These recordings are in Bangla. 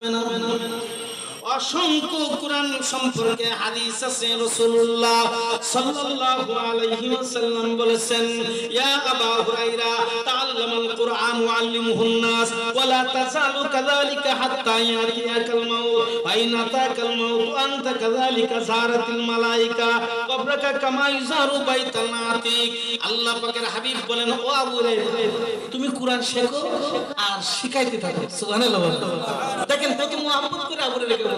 别挠别挠别挠 অসংখ্য কোরআন সম্পর্কে হাদিস আছে। রাসূলুল্লাহ সাল্লাল্লাহু আলাইহি ওয়াসাল্লাম বলেছেন, ইয়া আবা হুরায়রা, তাআল্লামাল কুরআন ওয়াল্লিমুহুন নাস ওয়ালা তাযালু কাযালিকা হাত্তা ইয়াতিয়াকাল মাউত আতাকাল মাউত আনতা কাযালিকা জারাতিল মালায়েকা কবরাকা কামা ইজারু বাইতাল নাতিক আল্লাহ পাকের হাবিব বলেন, ও আবু তুমি কোরআন শেখো আর শিখাইতে থাকো। সুবহানাল্লাহ দেখেন কত মুহাব্বত করে আবু হুরায়রা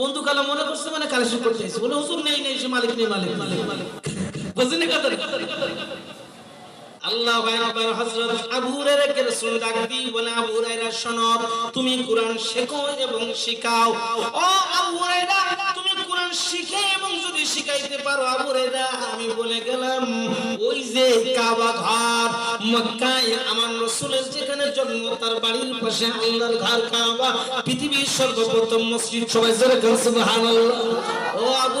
বন্দুক আলা মনে করছে মানে কালেকশন করতে চাইছে বলে, হুজুর নেই নেই, সে মালিক নেই, মালিক মালিক মালিক কথা আল্লাহ আকবার হযরত আবু হুরায়রাকে রাসূল ডাক বলে, আবু হুরায়রা, শোনো, তুমি কুরআন শেখো এবং শিখাও। ও আবু হুরায়রা শিখে এবং যদি শিখাইতে পারো আবু হুরায়রা আমি বলে গেলাম, ওই যে কাবা ঘর মক্কায় আমার রসুলের যেখানে জন্ম, তার বাড়ির পাশে আল্লাহর ঘর কাবা, পৃথিবীর সর্বপ্রথম মসজিদ সবাই জোরে সুবহানাল্লাহ। ও আবু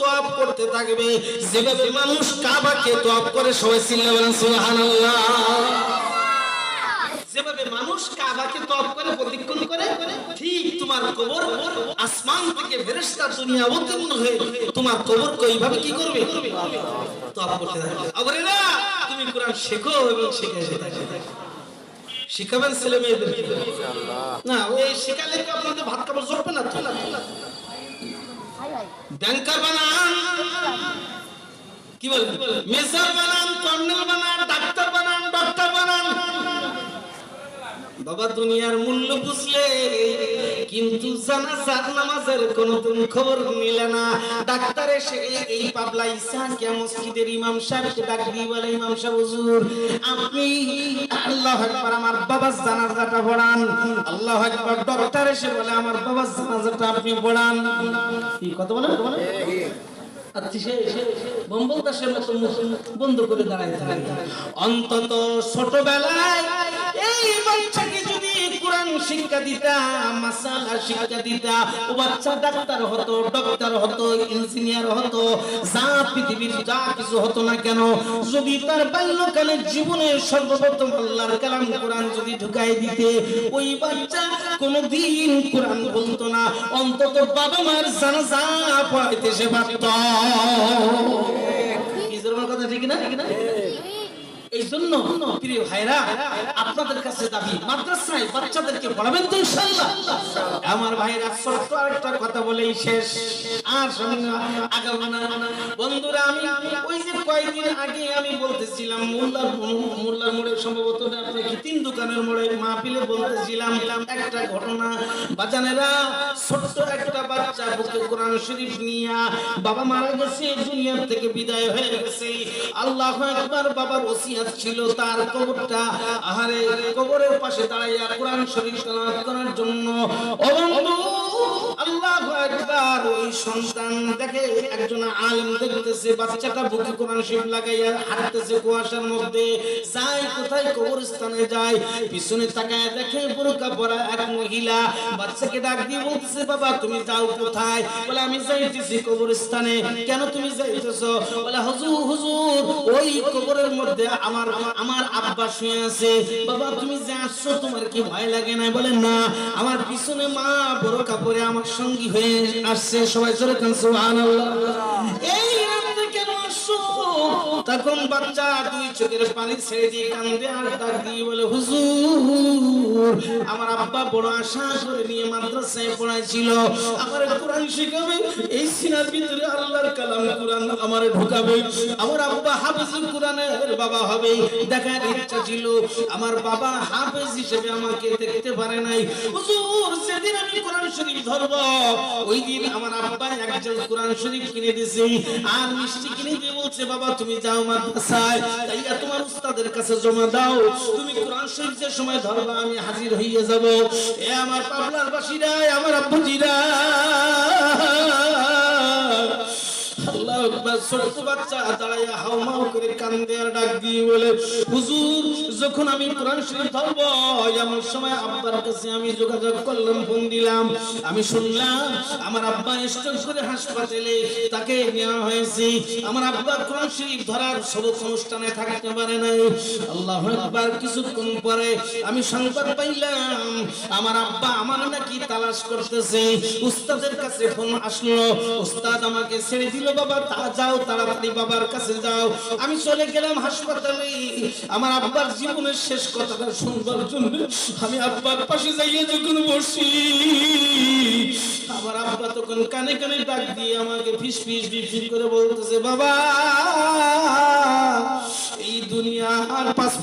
তোয়াব করতে থাকবে। যেভাবে মানুষ কাবাকে তোয়াব করে, সবাই চিল্লা বলেন, সুবহানাল্লাহ। তোমার কবর এইভাবে কি করবে? তুমি কোরআন শেখো এবং শিখাবেন ছেলে মেয়েদের না, ওই শেখালে তো আপনাদের ভাত খাবার জড়বে না ব্যাংকার বানান। কি বলেন মেসার বানান কর্নেল বাবা দুনিয়ার মূল্য বুঝলে। কিন্তু জানাজার নামাজের তুমি খবর না। ডাক্তার এসে এই পাবলা মসজিদের ইমাম সাহেবকে বলে ইমাম সাহেব হুজুর আপনি আল্লাহ আকবার আমার বাবার জানাজাটা পড়ান। আল্লাহ আকবার ডক্টর এসে বলে আমার বাবার জানাজাটা আপনি পড়ান। কি কত বলে আচ্ছা, বন্ধ করে দাঁড়ায় অন্তত ছোটবেলায় এই বাচ্চাকে যদি শিক্ষা দিতা, মাসালা শিক্ষা দিতা। ও বাচ্চা ডাক্তার হতো, ডক্টর হতো, ইঞ্জিনিয়ার হতো, যা পৃথিবীর যা কিছু হতো না কেন, যদি তার বাল্যকালের জীবনে সর্বপ্রথম আল্লাহর কালাম কোরআন যদি ঢুকাই দিতে, ওই বাচ্চা কোনোদিন কোরআন বলতো না, অন্তত বাবা মার জানাজা পড়াইতে সে পারত। কথা, ঠিক না? ঠিক না? এই জন্য প্রিয় ভাইরা, আপনাদের কাছে দাবি, মাদ্রাসায় বাচ্চাদেরকে পড়াবেন তো আমার ভাইরা কথা বলেই শেষ। আর বন্ধুরা, আমি ওই যে কয়েকদিন আগে আমি বলতেছিলাম, মোল্লার মোল্লার মোড়ে সম্ভবত তিন দোকানের মোড়ে মাহফিলে বলতেছিলাম, একটা ঘটনা। বাজানেরা ছোট্ট একটা বাচ্চা বুকে কোরআন শরীফ নিয়া বাবা মারা গেছে দুনিয়া থেকে বিদায় হয়ে গেছে। আল্লাহ একবার বাবার ওসিয়াত ছিল তার কবরটা। আহারে, কবরের পাশে দাঁড়াইয়া কোরআন শরীফ তেলাওয়াত করার জন্য ও বন্ধু আমি যাইতেছি কবরস্থানে। কেন তুমি যাইতেছো? বলে, হুজুর হুজুর, ওই কবরের মধ্যে আমার আমার আব্বা শুয়ে আছে। বাবা, তুমি যে আসছো, তোমার কি ভয় লাগে না বলে, না, আমার পিছনে মা বড় কাপড়ে আমার সঙ্গী হয়ে আসছে। সবাই চলে কেন সুবহানাল্লাহ। এই তখন বাচ্চা দুই চোখের পানি ছেড়ে দিয়ে কান্দে আর ডাক দিয়ে বলে, হুজুর, আমার আব্বা বড় আশা করে নিয়ে মাদ্রাসায় পড়াইছিল। আমার কোরআন শিখাবে, এই সিনার ভিতরে আল্লাহর কালাম কোরআন আমার ঢুকাবে। আমার আব্বা হাফিজুল কোরআনের বাবা হবে, দেখার ইচ্ছা ছিল। আমার বাবা হাফেজ হিসেবে আমাকে দেখতে পারে নাই। হুজুর সেদিন আমি কোরআন শরীফ ধরব, ওই দিন আমার আব্বা একজন কোরআন শরীফ কিনে দিয়েছে। আর মিষ্টি কিনে দিয়ে বলছে, বাবা, তুমি যাও মাদ্রাসায়, তাইয়া তোমার উস্তাদের কাছে জমা দাও। তুমি কোরআন শরীফ যে সময় ধরবা, আমি হাজির হইয়া যাব। এ আমার পাবলার বাসীরা আমার আব্বুজিরা। কোরআন আমি যোগাযোগ করলাম দিলাম। আমি শুনলাম, আমার আব্বা হাসপাতালে তাকে নেওয়া হয়েছে। আমার আব্বা কোরআন ধরার অনুষ্ঠানে থাকতে পারে আল্লাহ কিছুক্ষণ পরে আমি সংবাদ পাইলাম, আমার আব্বা আমার নাকি তালাশ করতেছে। উস্তাদের কাছে ফোন আসলো, উস্তাদ আমাকে ছেড়ে দিল বাবা যাও তাড়াতাড়ি বাবার কাছে যাও। আমি চলে গেলাম হাসপাতালে। আমার আব্বার জীবনের শেষ কথাটা শুনবার জন্য আমি আব্বার পাশে যাইয়ে যখন বসি, আমার আব্বা তখন কানে কানে ডাক দিয়ে আমাকে ফিস ফিস ফিস করে বলতেছে, বাবা এই পাঁচ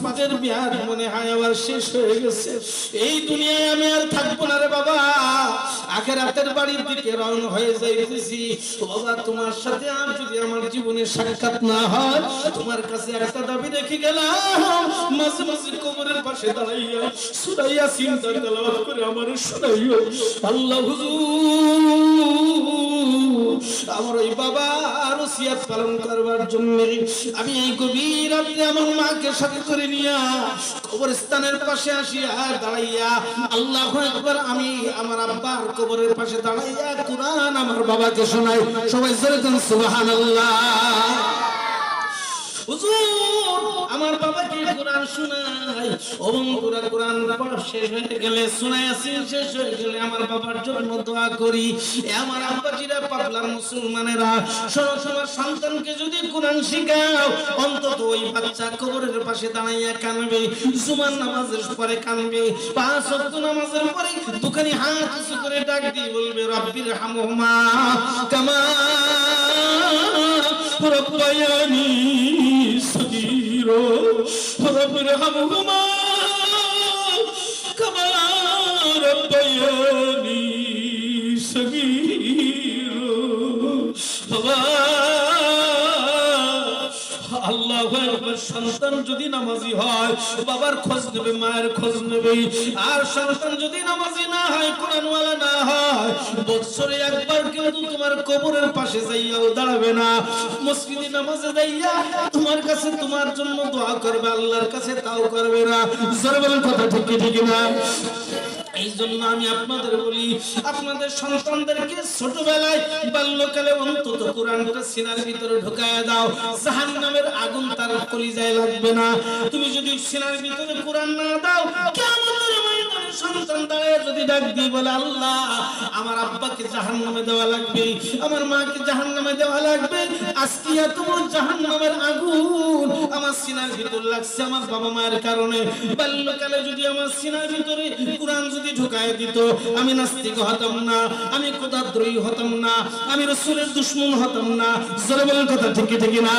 মনে হয় শেষ হয়ে গেছে। এই দুনিয়ায় আমি আর থাকব না রে বাবা। আখেরাতের বাড়ির দিকে হয়ে যাইতেছি বাবা, তোমার সাথে আর যদি আমার জীবনে সাক্ষাৎ না হয়, তোমার কাছে একটা দাবি রেখে গেলাম। মাঝে মাঝে কবরের পাশে দাঁড়াইয়া সুরাইয়া চিন্তা করে আমার শোনাইও। আল্লাহ আমার ওই বাবা আর পালন করবার জন্য আমি এই গভীর রাত্রে আমার মাকে সাথে করে নিয়া কবরস্থানের পাশে আসিয়া দাঁড়াইয়া, আল্লাহ একবার আমি আমার আব্বার কবরের পাশে দাঁড়াইয়া কোরআন আমার বাবাকে শোনাই। সবাই জোরে সুবহানাল্লাহ। আমার বাবাকে কোরআন শোনায়? ও কোরআন পড়া শেষ হয়ে গেলে শোনায়াছি শেষ হয়ে গেলে আমার বাবার জন্য দোয়া করি। আমার আব্বাজিরা পাগলার মুসলমানেরা শোনো, সন্তানকে যদি কোরআন শেখাও, অন্তত ওই বাচ্চা কবরের পাশে দাঁড়াইয়া কানবে, জুমার নামাজের পরে কানবে, পাঁচ ওয়াক্ত নামাজের পরে দুখানি হাত উঁচু করে ডাক দিয়ে বলবে, রব্বির হামহুমা, কামা রব্বায়ানি رب ارحمهما كما ربياني صغيرا বাবা আল্লাহ একবার সন্তান যদি নামাজি হয় বাবার খোঁজ নেবে মায়ের খোঁজ নেবে আর সন্তান যদি না হয় না হয়, বৎসরে একবার কিন্তু তোমার কবরের পাশে যাইয়াও দাঁড়াবে না। মসজিদে নামাজে যাইয়া তোমার কাছে তোমার জন্য দোয়া করবে, আল্লাহর কাছে তাও করবে না। কথা ঠিক ঠিক না? এই জন্য আমি আপনাদের বলি, আপনাদের সন্তানদেরকে ছোটবেলায় বাল্যকালে অন্তত কোরআনটা সিনার ভিতরে ঢুকায় দাও। জাহান্নামের আগুন তার কলিজায় লাগবে না। তুমি যদি সিনার ভিতরে কোরআন না দাও বাল্যকালে যদি আমার সিনার ভিতরে কোরআন যদি ঢুকায় দিত, আমি নাস্তিক হতাম না, আমি কোদাদ্রোহী হতাম না, আমি রসুলের দুশ্মন হতাম না। জোরে কথা ঠিক ঠিক না?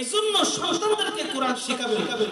এই জন্য সন্তানদেরকে কোরআন শেখাবে। শেখাবে।